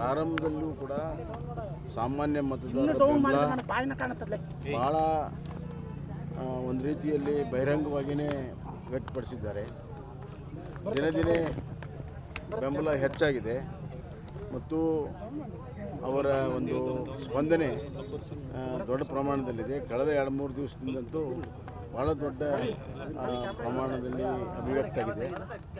ಪ್ರಾರಂಭದಲ್ಲೂ ಕೂಡ ಸಾಮಾನ್ಯ ಮತದಾರರ ಬಹಳ ಭಾಳ ಒಂದು ರೀತಿಯಲ್ಲಿ ಬಹಿರಂಗವಾಗಿಯೇ ವ್ಯಕ್ತಪಡಿಸಿದ್ದಾರೆ. ದಿನ ದಿನೇ ಬೆಂಬಲ ಹೆಚ್ಚಾಗಿದೆ. ಮತ್ತು ಅವರ ಒಂದು ಸ್ಪಂದನೆ ದೊಡ್ಡ ಪ್ರಮಾಣದಲ್ಲಿದೆ. ಕಳೆದ ಎರಡು ಮೂರು ದಿವಸದಿಂದಂತೂ ಭಾಳ ದೊಡ್ಡ ಪ್ರಮಾಣದಲ್ಲಿ ಅಭಿವ್ಯಕ್ತಾಗಿದೆ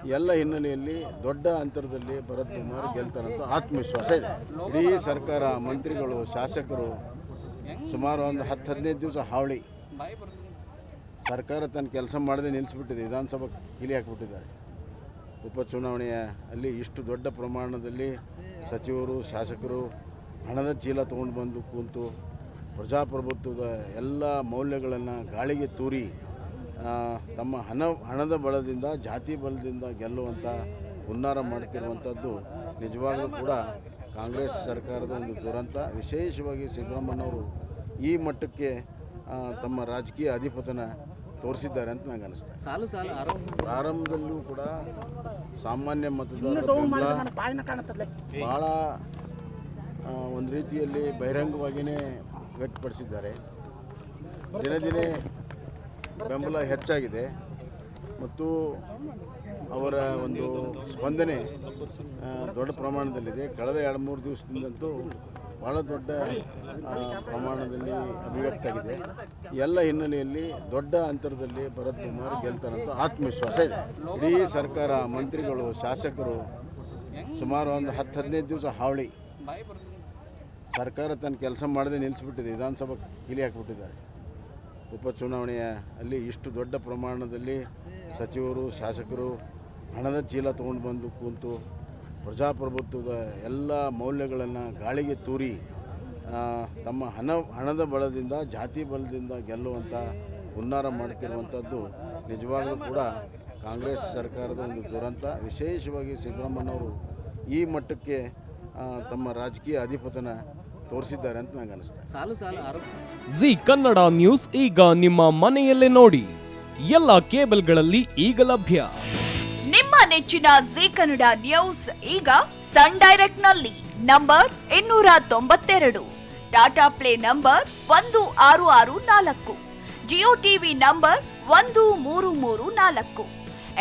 ಈ ಎಲ್ಲ ಹಿನ್ನೆಲೆಯಲ್ಲಿ ದೊಡ್ಡ ಅಂತರದಲ್ಲಿ ಭರತ್ ಕುಮಾರ್ ಗೆಲ್ತಾರಂತ ಆತ್ಮವಿಶ್ವಾಸ ಇದೆ. ಇಡೀ ಸರ್ಕಾರ, ಮಂತ್ರಿಗಳು, ಶಾಸಕರು ಸುಮಾರು ಒಂದು ಹತ್ತು, ಹದಿನೈದು ದಿವಸ ಹಾವಳಿ. ಸರ್ಕಾರ ತನ್ನ ಕೆಲಸ ಮಾಡದೆ ನಿಲ್ಲಿಸ್ಬಿಟ್ಟಿದೆ ವಿಧಾನಸಭಾ ಕೀಲಿ ಹಾಕಿಬಿಟ್ಟಿದ್ದಾರೆ. ಉಪಚುನಾವಣೆಯ ಅಲ್ಲಿ ಇಷ್ಟು ದೊಡ್ಡ ಪ್ರಮಾಣದಲ್ಲಿ ಸಚಿವರು, ಶಾಸಕರು ಹಣದ ಚೀಲ ತೊಗೊಂಡು ಬಂದು ಕೂತು ಪ್ರಜಾಪ್ರಭುತ್ವದ ಎಲ್ಲ ಮೌಲ್ಯಗಳನ್ನು ಗಾಳಿಗೆ ತೂರಿ ತಮ್ಮ ಹಣ ಹಣದ ಬಲದಿಂದ ಜಾತಿ ಬಲದಿಂದ ಗೆಲ್ಲುವಂಥ ಹುನ್ನಾರ ಮಾಡ್ತಿರುವಂಥದ್ದು ನಿಜವಾಗಲೂ ಕೂಡ ಕಾಂಗ್ರೆಸ್ ಸರ್ಕಾರದ ಒಂದು ದುರಂತ. ವಿಶೇಷವಾಗಿ ಸಿದ್ದರಾಮಣ್ಣವರು ಈ ಮಟ್ಟಕ್ಕೆ ತಮ್ಮ ರಾಜಕೀಯ ಅಧಿಪತನ ತೋರಿಸಿದ್ದಾರೆ ಅಂತ ನನಗೆ ಅನಿಸ್ತದೆ. ಸಾಲು ಸಾಲು ಪ್ರಾರಂಭದಲ್ಲೂ ಕೂಡ ಸಾಮಾನ್ಯ ಮತದಾರರ ಬಹಳ ಭಾಳ ಒಂದು ರೀತಿಯಲ್ಲಿ ಬಹಿರಂಗವಾಗಿಯೇ ವ್ಯಕ್ತಪಡಿಸಿದ್ದಾರೆ. ದಿನೇ ದಿನೇ ಬೆಂಬಲ ಹೆಚ್ಚಾಗಿದೆ. ಮತ್ತು ಅವರ ಒಂದು ಸ್ಪಂದನೆ ದೊಡ್ಡ ಪ್ರಮಾಣದಲ್ಲಿದೆ. ಕಳೆದ ಎರಡು ಮೂರು ದಿವಸದಿಂದಂತೂ ಭಾಳ ದೊಡ್ಡ ಪ್ರಮಾಣದಲ್ಲಿ ಅಭಿವ್ಯಕ್ತಿಯಾಗಿದೆ ಈ ಎಲ್ಲ ಹಿನ್ನೆಲೆಯಲ್ಲಿ ದೊಡ್ಡ ಅಂತರದಲ್ಲಿ ಭರತ್ ಕುಮಾರ್ ಗೆಲ್ತಾರಂತ ಆತ್ಮವಿಶ್ವಾಸ ಇದೆ. ಇಡೀ ಸರ್ಕಾರ, ಮಂತ್ರಿಗಳು, ಶಾಸಕರು ಸುಮಾರು ಒಂದು ಹತ್ತು ಹದಿನೈದು ದಿವಸ ಹಾವಳಿ. ಸರ್ಕಾರ ತನ್ನ ಕೆಲಸ ಮಾಡದೆ ನಿಲ್ಲಿಸ್ಬಿಟ್ಟಿದೆ, ವಿಧಾನಸಭಾ ಕೀಲಿ ಹಾಕಿಬಿಟ್ಟಿದ್ದಾರೆ. ಉಪಚುನಾವಣೆಯ ಅಲ್ಲಿ ಇಷ್ಟು ದೊಡ್ಡ ಪ್ರಮಾಣದಲ್ಲಿ ಸಚಿವರು, ಶಾಸಕರು ಹಣದ ಚೀಲ ತೊಗೊಂಡು ಬಂದು ಕೂತು ಪ್ರಜಾಪ್ರಭುತ್ವದ ಎಲ್ಲ ಮೌಲ್ಯಗಳನ್ನು ಗಾಳಿಗೆ ತೂರಿ ತಮ್ಮ ಹಣ, ಹಣದ ಬಲದಿಂದ, ಜಾತಿ ಬಲದಿಂದ ಗೆಲ್ಲುವಂಥ ಹುನ್ನಾರ ಮಾಡ್ತಿರುವಂಥದ್ದು ನಿಜವಾಗಲೂ ಕೂಡ ಕಾಂಗ್ರೆಸ್ ಸರ್ಕಾರದ ಒಂದು ದುರಂತ. ವಿಶೇಷವಾಗಿ ಸಿದ್ದರಾಮಣ್ಣವರು ಈ ಮಟ್ಟಕ್ಕೆ ತಮ್ಮ ರಾಜಕೀಯ ಅಧಿಪತನ ತೋರಿಸಿದ್ದಾರೆ ಅಂತ ನಂಗೆ ಅನಿಸ್ತಾ ಸಾಲು ಸಾಲು ಆರೋಪ. ಜಿ ಕನ್ನಡ ನ್ಯೂಸ್ ಈಗ ನಿಮ್ಮ ಮನೆಯಲ್ಲೇ ನೋಡಿ. ಎಲ್ಲ ಕೇಬಲ್ಗಳಲ್ಲಿ ಈಗ ಲಭ್ಯ. ನಿಮ್ಮ ನೆಚ್ಚಿನ ಜಿ ಕನ್ನಡ ನ್ಯೂಸ್ ಈಗ ಸನ್ ಡೈರೆಕ್ಟ್ನಲ್ಲಿ ನಂಬರ್ ಇನ್ನೂರ ತೊಂಬತ್ತೆರಡು. ಟಾಟಾ ಪ್ಲೇ ನಂಬರ್ ಒಂದು ಆರು ಆರು ನಾಲ್ಕು. ಜಿಯೋ ಟಿವಿ ನಂಬರ್ ಒಂದು ಮೂರು ಮೂರು ನಾಲ್ಕು.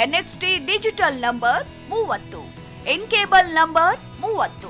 ಎನ್ಎಕ್ಸ್ಟಿ ಡಿಜಿಟಲ್ ನಂಬರ್ ಮೂವತ್ತು. ಇನ್ ಕೇಬಲ್ ನಂಬರ್ ಮೂವತ್ತು.